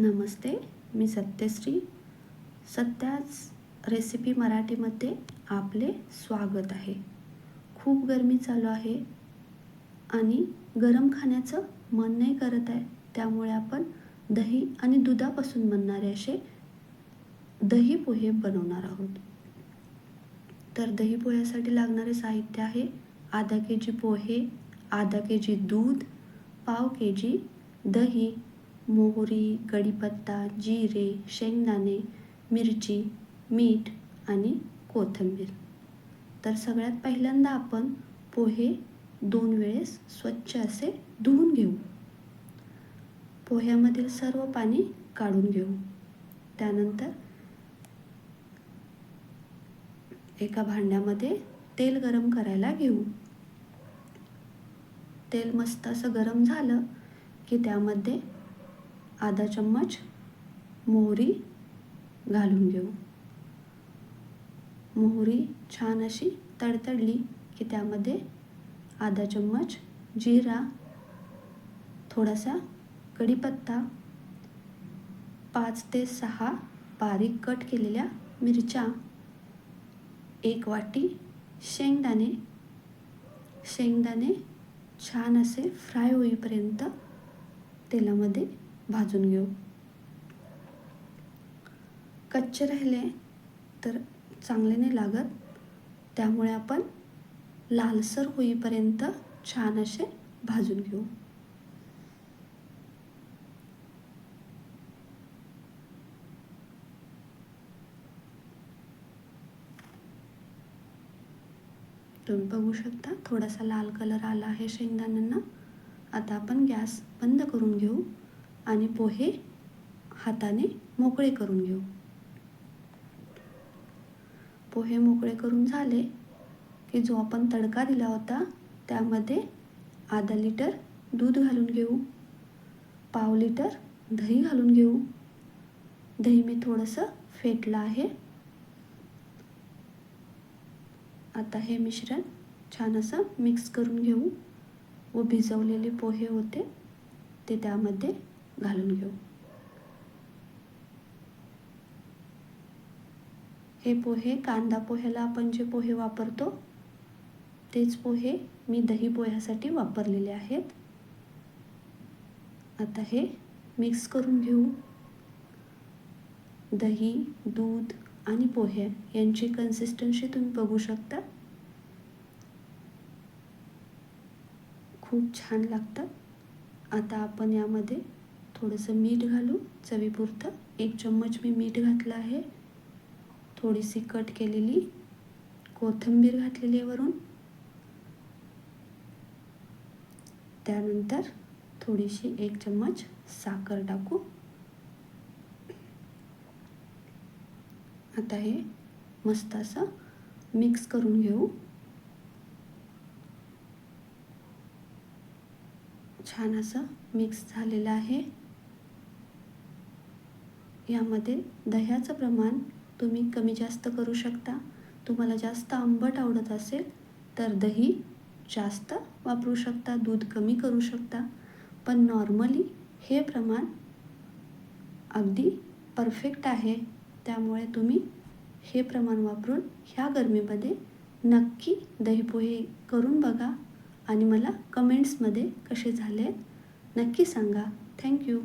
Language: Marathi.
नमस्ते मी सत्यश्री. सत्याच रेसिपी मराठीमध्ये आपले स्वागत आहे. खूप गरमी चालू आहे आणि गरम खाण्याचं मन नाही करत आहे. त्यामुळे आपण दही आणि दुधापासून बनणारे असे दही पोहे बनवणार आहोत. तर दही पोह्यासाठी लागणारे साहित्य आहे आधा के जी पोहे आधा के जी दूध पाव के जी दही मोहरी कढीपत्ता जिरे शेंगदाणे मिरची मीठ आणि कोथिंबीर. तर सगळ्यात पहिल्यांदा आपण पोहे दोन वेळेस स्वच्छ असे धुवून घेऊ. पोह्यामधील सर्व पाणी काढून घेऊ. त्यानंतर एका भांड्यामध्ये तेल गरम करायला घेऊ. तेल मस्त असं गरम झालं की त्यामध्ये आधा चम्मच मोहरी घालून घेऊ. मोहरी छान अशी तडतडली की त्यामध्ये आधा चम्मच जिरा थोडासा कढीपत्ता पाच ते सहा बारीक कट केलेल्या मिरच्या एक वाटी शेंगदाणे. शेंगदाणे छान असे फ्राय होईपर्यंत तेलामध्ये भाजून घेऊ. कच्चे राहिले तर चांगले नाही लागत. त्यामुळे आपण लालसर होईपर्यंत छान असे भाजून घेऊ. तुम्ही बघू शकता थोडासा लाल कलर आला आहे शेंगदाण्यांना आता आपण गॅस बंद करून घेऊ. आणि पोहे हाताने मोकळे करून घेऊ. पोहे मोकळे करून झाले की जो आपण तडका दिला होता त्यामध्ये आधा लिटर दूध घालून घेऊ पाव लिटर दही घालून घेऊ. दही मी थोडंसं फेटलं आहे. आता हे मिश्रण छान असं मिक्स करून घेऊ. व भिजवलेले पोहे होते ते त्यामध्ये घालून घेऊ. हे पोहे कांदा पोह्याला आपण जे पोहे वापरतो तेच पोहे मी दही पोह्यासाठी वापरलेले आहेत. आता हे मिक्स करून घेऊ. दही दूध आणि पोहे यांची कन्सिस्टन्सी तुम्ही बघू शकता. खूप छान लागतात आता आपण यामध्ये थोडंसं मीठ घालू चवीपुरतं एक चम्मच मी मीठ घातलं आहे. थोडीशी कट केलेली कोथिंबीर घातलेली आहे वरून. त्यानंतर थोडीशी एक चम्मच साखर टाकू. आता हे मस्त असं मिक्स करून घेऊ. छान असं मिक्स झालेलं आहे. यामध्ये दह्याचं प्रमाण तुम्ही कमी जास्त करू शकता. तुम्हाला जास्त आंबट आवडत असेल तर दही जास्त वापरू शकता दूध कमी करू शकता. पण नॉर्मली हे प्रमाण अगदी परफेक्ट आहे. त्यामुळे तुम्ही हे प्रमाण वापरून ह्या गरमीमध्ये नक्की दहीपोहे करून बघा आणि मला कमेंट्समध्ये कसे झाले नक्की सांगा. थँक्यू.